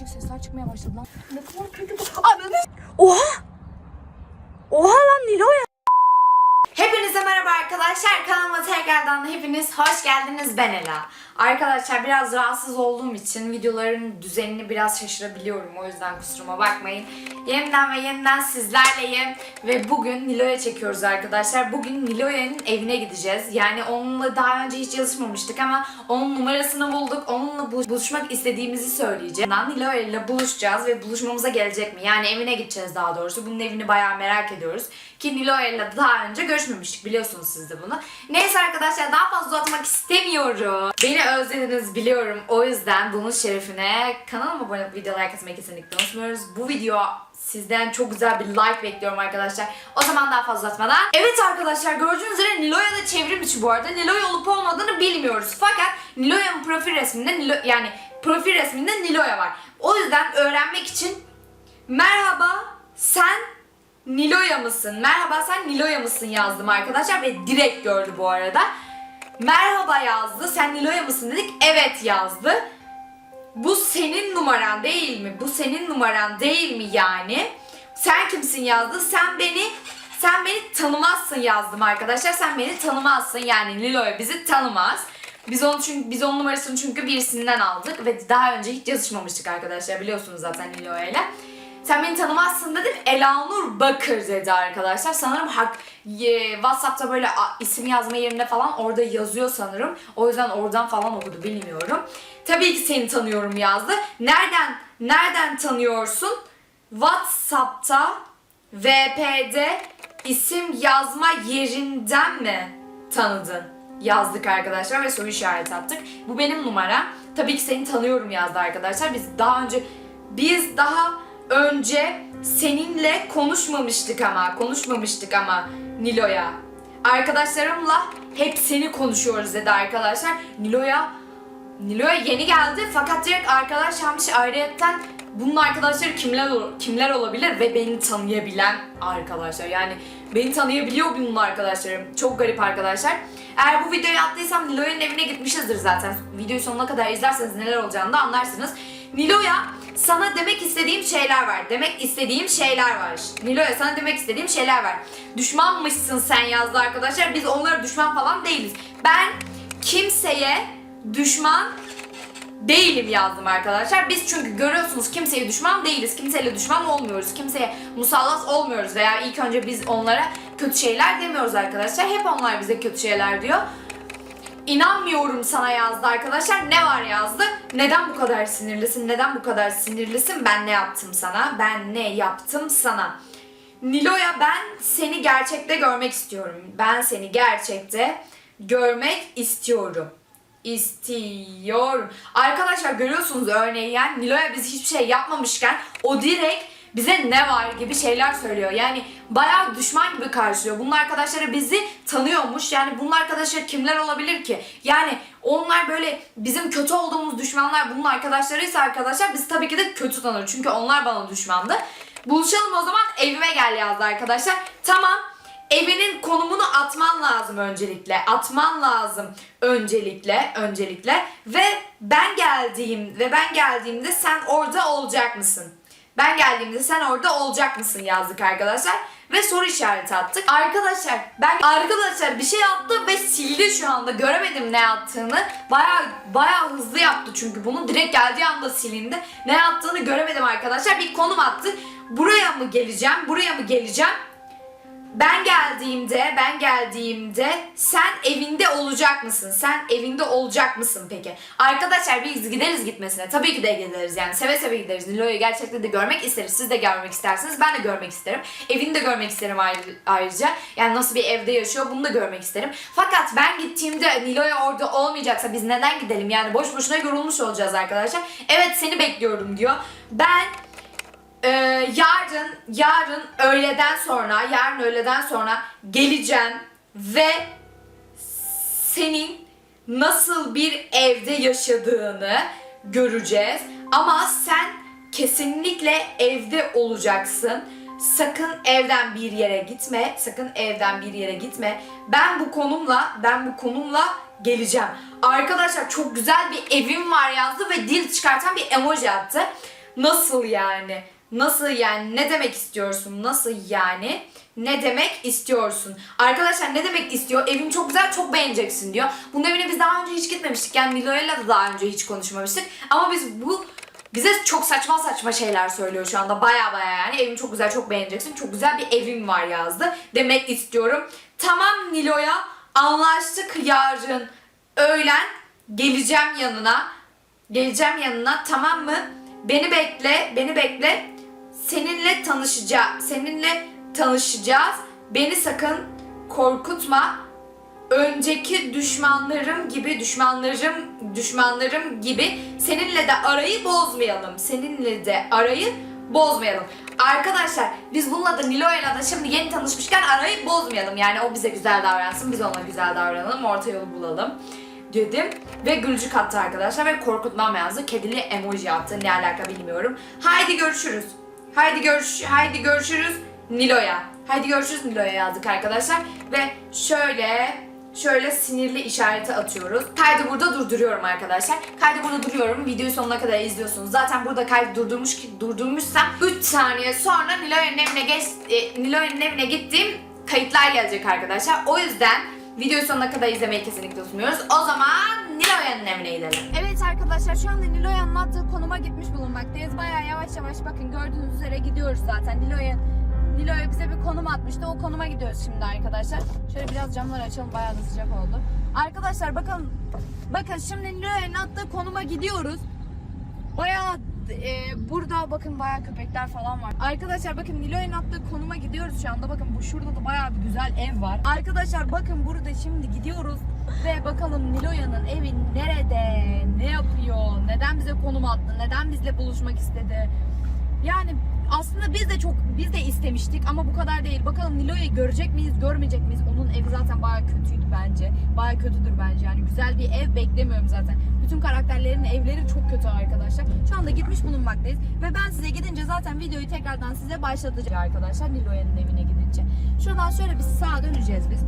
değişik sesler çıkmaya başladı lan. Ne kadar kötü bu. Oha. Oha lan Nilo'ya. Arkadaşlar. Kanalıma tekrardan hepiniz hoş geldiniz. Ben Ela. Arkadaşlar biraz rahatsız olduğum için videoların düzenini biraz şaşırabiliyorum. O yüzden kusuruma bakmayın. Yeniden ve yeniden sizlerleyim. Ve bugün Nilo'ya çekiyoruz arkadaşlar. Bugün Nilo'ya'nın evine gideceğiz. Yani onunla daha önce hiç yazışmamıştık ama onun numarasını bulduk. Onunla buluş- buluşmak istediğimizi söyleyeceğim. Nilo'ya ile buluşacağız ve buluşmamıza gelecek mi? Yani evine gideceğiz daha doğrusu. Bunun evini bayağı merak ediyoruz. Ki Nilo'ya ile daha önce görüşmemiştik biliyorsunuz siz de bunu. Neyse arkadaşlar daha fazla uzatmak istemiyorum. Beni özlediniz biliyorum. O yüzden bunun şerefine kanalıma abone olup video like kesinlikle unutmuyoruz. Bu video sizden çok güzel bir like bekliyorum arkadaşlar. O zaman daha fazla uzatmadan. Evet arkadaşlar gördüğünüz üzere Niloya'da çevrim içi bu arada. Niloya olup olmadığını bilmiyoruz. Fakat Niloya'nın profil resminde Nilo, yani profil resminde Niloya var. O yüzden öğrenmek için merhaba sen Niloya mısın? Merhaba sen Niloya mısın yazdım arkadaşlar ve direkt gördü bu arada. Merhaba yazdı. Sen Niloya mısın dedik. Evet yazdı. Bu senin numaran değil mi? Bu senin numaran değil mi yani? Sen kimsin yazdı. Sen beni sen beni tanımazsın yazdım arkadaşlar. Sen beni tanımazsın yani Niloya bizi tanımaz. Biz onu çünkü biz onun numarasını çünkü birisinden aldık ve daha önce hiç yazışmamıştık arkadaşlar biliyorsunuz zaten Niloya ile. Sen beni tanımazsın dedim. Elanur Bakır dedi arkadaşlar. Sanırım hak ye- WhatsApp'ta böyle a- isim yazma yerinde falan orada yazıyor sanırım. O yüzden oradan falan okudu bilmiyorum. Tabii ki seni tanıyorum yazdı. Nereden nereden tanıyorsun? WhatsApp'ta VP'de isim yazma yerinden mi tanıdın? Yazdık arkadaşlar ve soru işareti attık. Bu benim numaram. Tabii ki seni tanıyorum yazdı arkadaşlar. Biz daha önce biz daha önce seninle konuşmamıştık ama konuşmamıştık ama Nilo'ya. Arkadaşlarımla hep seni konuşuyoruz dedi arkadaşlar. Nilo'ya Nilo'ya yeni geldi fakat direkt arkadaş almış ayrıyetten bunun arkadaşları kimler kimler olabilir ve beni tanıyabilen arkadaşlar. Yani beni tanıyabiliyor bunun arkadaşlarım. Çok garip arkadaşlar. Eğer bu videoyu attıysam Nilo'nun evine gitmişizdir zaten. Videoyu sonuna kadar izlerseniz neler olacağını da anlarsınız. Nilo'ya sana demek istediğim şeyler var. Demek istediğim şeyler var. Nilo'ya sana demek istediğim şeyler var. Düşmanmışsın sen yazdı arkadaşlar. Biz onlara düşman falan değiliz. Ben kimseye düşman değilim yazdım arkadaşlar. Biz çünkü görüyorsunuz kimseye düşman değiliz. Kimseyle düşman olmuyoruz. Kimseye musallat olmuyoruz veya ilk önce biz onlara kötü şeyler demiyoruz arkadaşlar. Hep onlar bize kötü şeyler diyor. İnanmıyorum sana yazdı arkadaşlar. Ne var yazdı? Neden bu kadar sinirlisin? Neden bu kadar sinirlisin? Ben ne yaptım sana? Ben ne yaptım sana? Nilo'ya ben seni gerçekte görmek istiyorum. Ben seni gerçekte görmek istiyorum. İstiyorum. Arkadaşlar görüyorsunuz örneği yani Nilo'ya biz hiçbir şey yapmamışken o direkt bize ne var gibi şeyler söylüyor. Yani bayağı düşman gibi karşılıyor. Bunun arkadaşları bizi tanıyormuş. Yani bunun arkadaşları kimler olabilir ki? Yani onlar böyle bizim kötü olduğumuz düşmanlar bunun arkadaşlarıysa arkadaşlar biz tabii ki de kötü tanır. Çünkü onlar bana düşmandı. Buluşalım o zaman evime gel yazdı arkadaşlar. Tamam evinin konumunu atman lazım öncelikle. Atman lazım öncelikle, öncelikle ve ben geldiğim ve ben geldiğimde sen orada olacak mısın? Ben geldiğimde sen orada olacak mısın yazdık arkadaşlar ve soru işareti attık. Arkadaşlar ben arkadaşlar bir şey attı ve sildi şu anda. Göremedim ne attığını. Baya baya hızlı yaptı çünkü bunu direkt geldiği anda silindi. Ne yaptığını göremedim arkadaşlar. Bir konum attı. Buraya mı geleceğim? Buraya mı geleceğim? Ben geldiğimde, ben geldiğimde sen evinde olacak mısın? Sen evinde olacak mısın peki? Arkadaşlar biz gideriz gitmesine. Tabii ki de gideriz yani. Seve seve gideriz. Nilo'yu gerçekten de görmek isteriz. Siz de görmek istersiniz. Ben de görmek isterim. Evini de görmek isterim ayrı- ayrıca. Yani nasıl bir evde yaşıyor bunu da görmek isterim. Fakat ben gittiğimde Nilo'ya orada olmayacaksa biz neden gidelim? Yani boş boşuna yorulmuş olacağız arkadaşlar. Evet seni bekliyorum diyor. Ben ee, yarın, yarın öğleden sonra, yarın öğleden sonra geleceğim ve senin nasıl bir evde yaşadığını göreceğiz. Ama sen kesinlikle evde olacaksın. Sakın evden bir yere gitme. Sakın evden bir yere gitme. Ben bu konumla, ben bu konumla geleceğim. Arkadaşlar çok güzel bir evim var yazdı ve dil çıkartan bir emoji attı. Nasıl yani? Nasıl yani? Ne demek istiyorsun? Nasıl yani? Ne demek istiyorsun? Arkadaşlar ne demek istiyor? Evim çok güzel, çok beğeneceksin diyor. Bunun evine biz daha önce hiç gitmemiştik. Yani Nilo'yla da daha önce hiç konuşmamıştık. Ama biz bu bize çok saçma saçma şeyler söylüyor şu anda. Baya baya yani evim çok güzel, çok beğeneceksin. Çok güzel bir evim var yazdı. Demek istiyorum. Tamam Nilo'ya anlaştık yarın öğlen geleceğim yanına. Geleceğim yanına tamam mı? Beni bekle, beni bekle. Seninle tanışacağım. Seninle tanışacağız. Beni sakın korkutma. Önceki düşmanlarım gibi, düşmanlarım, düşmanlarım gibi seninle de arayı bozmayalım. Seninle de arayı bozmayalım. Arkadaşlar biz bununla da Nilo'yla da şimdi yeni tanışmışken arayı bozmayalım. Yani o bize güzel davransın, biz ona güzel davranalım, orta yolu bulalım dedim. Ve gülücük attı arkadaşlar ve korkutmam yazdı. Kedili emoji attı. Ne alaka bilmiyorum. Haydi görüşürüz. Haydi görüş haydi görüşürüz Nilo'ya. Haydi görüşürüz Nilo'ya yazdık arkadaşlar. Ve şöyle şöyle sinirli işareti atıyoruz. Kaydı burada durduruyorum arkadaşlar. Kaydı burada duruyorum. Videoyu sonuna kadar izliyorsunuz. Zaten burada kaydı durdurmuş ki durdurmuşsam 3 saniye sonra Nilo'nun evine geç e, Nilo'nun evine gittiğim kayıtlar gelecek arkadaşlar. O yüzden videoyu sonuna kadar izlemeyi kesinlikle unutmuyoruz. O zaman Nilo'nun evine gidelim. Evet arkadaşlar şu anda Nilo'ya anlattığı konuma gitmiş bulunmaktayız. Bayağı yavaş yavaş bakın gördüğünüz üzere gidiyoruz zaten. Nilo'ya Nilo'ya bize bir konum atmıştı. O konuma gidiyoruz şimdi arkadaşlar. Şöyle biraz camları açalım. Bayağı sıcak oldu. Arkadaşlar bakın bakın şimdi Nilo'ya attığı konuma gidiyoruz. Bayağı e, burada bakın bayağı köpekler falan var. Arkadaşlar bakın Nilo'nun attığı konuma gidiyoruz şu anda. Bakın bu şurada da bayağı bir güzel ev var. Arkadaşlar bakın burada şimdi gidiyoruz ve bakalım Nilo'yanın evi nerede? Ne yapıyor? Neden bize konum attı? Neden bizle buluşmak istedi? Yani aslında biz de çok biz de istemiştik ama bu kadar değil. Bakalım Nilo'yu görecek miyiz, görmeyecek miyiz? Onun evi zaten bayağı kötüydü bence. Bayağı kötüdür bence. Yani güzel bir ev beklemiyorum zaten. Bütün karakterlerin evleri çok kötü arkadaşlar. Şu anda gitmiş bulunmaktayız ve ben size gidince zaten videoyu tekrardan size başlatacağım arkadaşlar Nilo'yanın evine gidince. Şuradan şöyle bir sağa döneceğiz biz.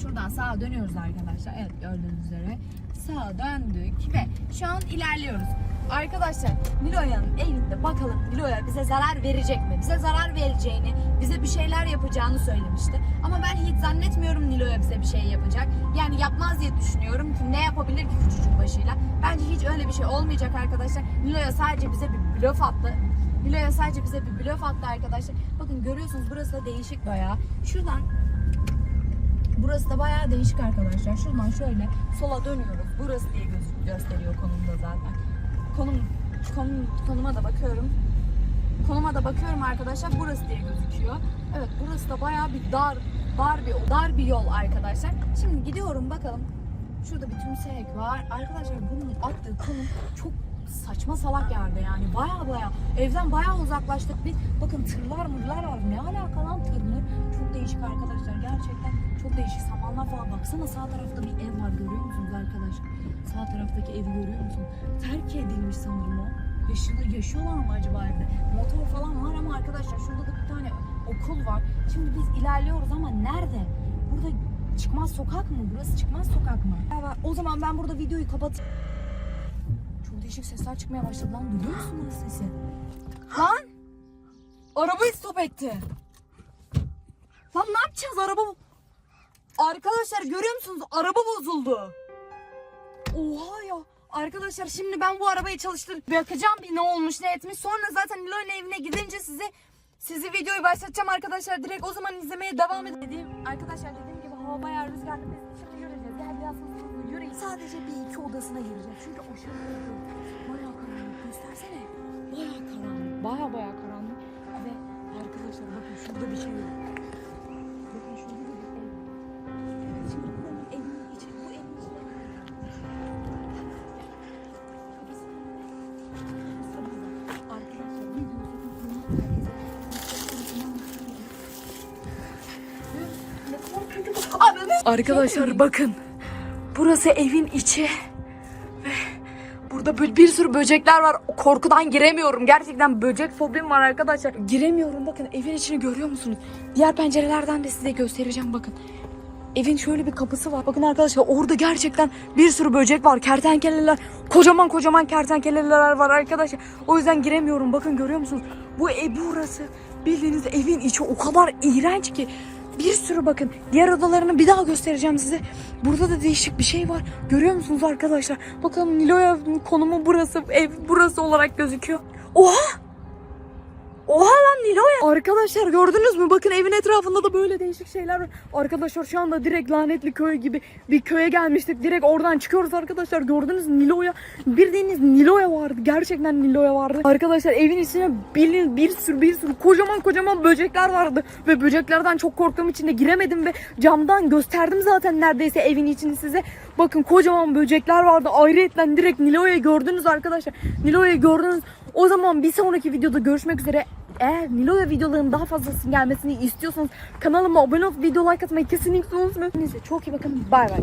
Şuradan sağa dönüyoruz arkadaşlar. Evet gördüğünüz üzere. Sağa döndük ve şu an ilerliyoruz. Arkadaşlar Nilo'yanın evinde bakalım Nilo'ya bize zarar verecek mi? Bize zarar vereceğini, bize bir şeyler yapacağını söylemişti. Ama ben hiç zannetmiyorum Nilo'ya bize bir şey yapacak. Yani yapmaz diye düşünüyorum ki ne yapabilir ki küçücük başıyla? Bence hiç öyle bir şey olmayacak arkadaşlar. Nilo'ya sadece bize bir blöf attı. Nilo'ya sadece bize bir blöf attı arkadaşlar. Bakın görüyorsunuz burası da değişik bayağı. Şuradan Burası da bayağı değişik arkadaşlar. Şuradan şöyle sola dönüyoruz. Burası diye gösteriyor konumda zaten. Konum, konum konuma da bakıyorum. Konuma da bakıyorum arkadaşlar. Burası diye gözüküyor. Evet burası da bayağı bir dar dar bir dar bir yol arkadaşlar. Şimdi gidiyorum bakalım. Şurada bir tümsek var. Arkadaşlar bunun attığı konum çok saçma salak yerde yani. Baya baya evden baya uzaklaştık biz. Bakın tırlar mırlar var. Ne alaka lan tır mır? Çok değişik arkadaşlar. Gerçekten çok değişik. Samanlar falan. Baksana sağ tarafta bir ev var. Görüyor musunuz arkadaşlar? Sağ taraftaki evi görüyor musun? Terk edilmiş sanırım o. Yaşıyor, yaşıyorlar mı acaba evde? Motor falan var ama arkadaşlar şurada da bir tane okul var. Şimdi biz ilerliyoruz ama nerede? Burada çıkmaz sokak mı? Burası çıkmaz sokak mı? O zaman ben burada videoyu kapat. Değişik sesler çıkmaya başladı lan. Duyuyor musunuz sesi? Lan! Arabayı stop etti. Lan ne yapacağız? Araba... Arkadaşlar görüyor musunuz? Araba bozuldu. Oha ya. Arkadaşlar şimdi ben bu arabayı çalıştır bakacağım bir ne olmuş ne etmiş. Sonra zaten Nilo'nun evine gidince size sizi videoyu başlatacağım arkadaşlar. Direkt o zaman izlemeye devam edin. Dediğim, arkadaşlar dediğim gibi hava bayağı rüzgarlı. Biz şimdi yürüyeceğiz. Gel biraz yürüyün. Sadece bir iki odasına gireceğiz. Çünkü aşırı korkuyorum. Bayağı karanlık. Göstersene. Bayağı karanlık. Bayağı bayağı karanlık. Ve arkadaşlar bakın şurada bir şey yok. Bakın şurada da bir ev. Şimdi buranın evinin içi, bu evin içinde Arkadaşlar bakın. Burası evin içi. Burada böyle bir sürü böcekler var. Korkudan giremiyorum. Gerçekten böcek fobim var arkadaşlar. Giremiyorum bakın evin içini görüyor musunuz? Diğer pencerelerden de size göstereceğim bakın. evin şöyle bir kapısı var. Bakın arkadaşlar orada gerçekten bir sürü böcek var. Kertenkeleler, kocaman kocaman kertenkeleler var arkadaşlar. O yüzden giremiyorum. Bakın görüyor musunuz? Bu ev burası. Bildiğiniz evin içi o kadar iğrenç ki. Bir sürü bakın. Diğer odalarını bir daha göstereceğim size. Burada da değişik bir şey var. Görüyor musunuz arkadaşlar? Bakalım Nilo'ya konumu burası. Ev burası olarak gözüküyor. Oha! Oha lan Nilo'ya. Arkadaşlar gördünüz mü? Bakın evin etrafında da böyle değişik şeyler var. Arkadaşlar şu anda direkt lanetli köy gibi bir köye gelmiştik. Direkt oradan çıkıyoruz arkadaşlar. Gördünüz Nilo'ya. Bildiğiniz Nilo'ya vardı. Gerçekten Nilo'ya vardı. Arkadaşlar evin içine bir, bir sürü bir sürü kocaman kocaman böcekler vardı. Ve böceklerden çok korktuğum için de giremedim ve camdan gösterdim zaten neredeyse evin içini size. Bakın kocaman böcekler vardı. Ayrıyetten direkt Nilo'yu gördünüz arkadaşlar. Nilo'yu gördünüz. O zaman bir sonraki videoda görüşmek üzere. Eğer Nilo'ya videoların daha fazlasının gelmesini istiyorsanız kanalıma abone olup video like atmayı kesinlikle unutmayın. Neyse çok iyi bakın. Bay bay.